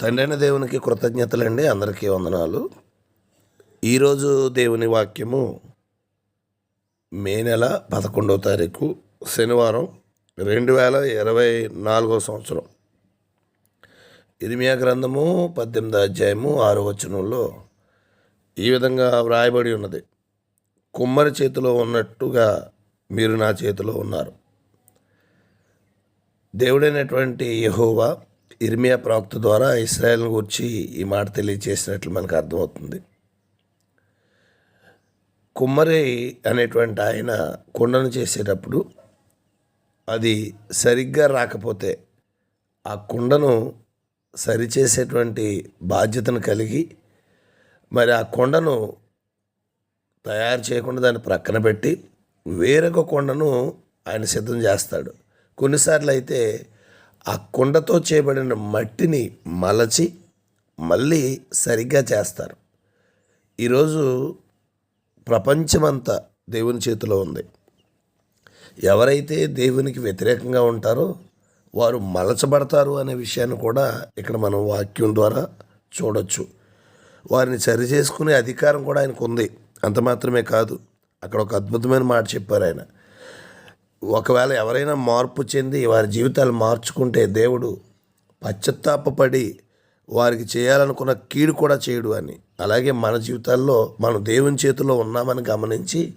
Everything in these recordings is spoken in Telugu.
తండ్రైన దేవునికి కృతజ్ఞతలండి. అందరికీ వందనాలు. ఈరోజు దేవుని వాక్యము మే నెల పదకొండవ తారీఖు శనివారం రెండు వేల ఇరవై నాలుగో సంవత్సరం. ఇరిమియా గ్రంథము పద్దెనిమిది అధ్యాయము ఆరు వచనంలో ఈ విధంగా వ్రాయబడి ఉన్నది. కుమ్మరి చేతిలో ఉన్నట్టుగా మీరు నా చేతిలో ఉన్నారు. దేవుడైనటువంటి యహోవా ఇర్మియా ప్రవక్త ద్వారా ఇస్రాయల్ గురించి ఈ మాట తెలియజేసినట్లు మనకు అర్థమవుతుంది. కుమ్మరి అనేటువంటి ఆయన కుండను చేసేటప్పుడు అది సరిగ్గా రాకపోతే ఆ కుండను సరిచేసేటువంటి బాధ్యతను కలిగి మరి ఆ కొండను తయారు చేయకుండా దాన్ని ప్రక్కన పెట్టి వేరొక కొండను ఆయన సిద్ధం చేస్తాడు. కొన్నిసార్లు అయితే ఆ కుండతో చేయబడిన మట్టిని మలచి మళ్ళీ సరిగ్గా చేస్తారు. ఈరోజు ప్రపంచమంతా దేవుని చేతిలో ఉంది. ఎవరైతే దేవునికి వ్యతిరేకంగా ఉంటారో వారు మలచబడతారు అనే విషయాన్ని కూడా ఇక్కడ మనం వాక్యం ద్వారా చూడొచ్చు. వారిని సరి చేసుకునే అధికారం కూడా ఆయనకు ఉంది అంత మాత్రమే కాదు అక్కడ ఒక అద్భుతమైన మాట చెప్పారు ఆయన. ఒకవేళ ఎవరైనా మార్పు చెంది వారి జీవితాలు మార్చుకుంటే దేవుడు పశ్చత్తాపపడి వారికి చేయాలనుకున్న కీడు కూడా చేయడు అని. అలాగే మన జీవితాల్లో మనం దేవుని చేతిలో ఉన్నామని గమనించి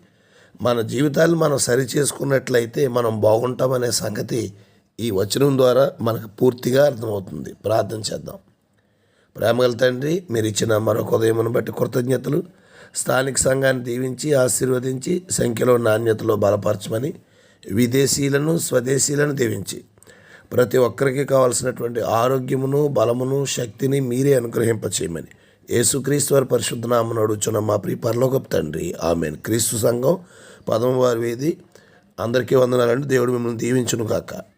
మన జీవితాలు మనం సరి చేసుకున్నట్లయితే మనం బాగుంటామనే సంగతి ఈ వచనం ద్వారా మనకు పూర్తిగా అర్థమవుతుంది. ప్రార్థన చేద్దాం. ప్రేమగల తండ్రి మీరు ఇచ్చిన మరొక ఉదయమును బట్టి కృతజ్ఞతలు. స్థానిక సంఘాన్ని దీవించి ఆశీర్వదించి సంఖ్యలో నాణ్యతలో బలపరచమని విదేశీలను స్వదేశీలను దీవించి. ప్రతి ఒక్కరికి కావాల్సినటువంటి ఆరోగ్యమును బలమును శక్తిని మీరే అనుగ్రహింపచేయమని. యేసుక్రీస్తు వారి పరిశుద్ధనామను అడుగుచున్న మా ప్రియ పరలోకపు తండ్రి. ఆమెను. క్రీస్తు సంఘం పదమవారి వేది అందరికీ వందనాలండి. దేవుడు మిమ్మల్ని దీవించును కాక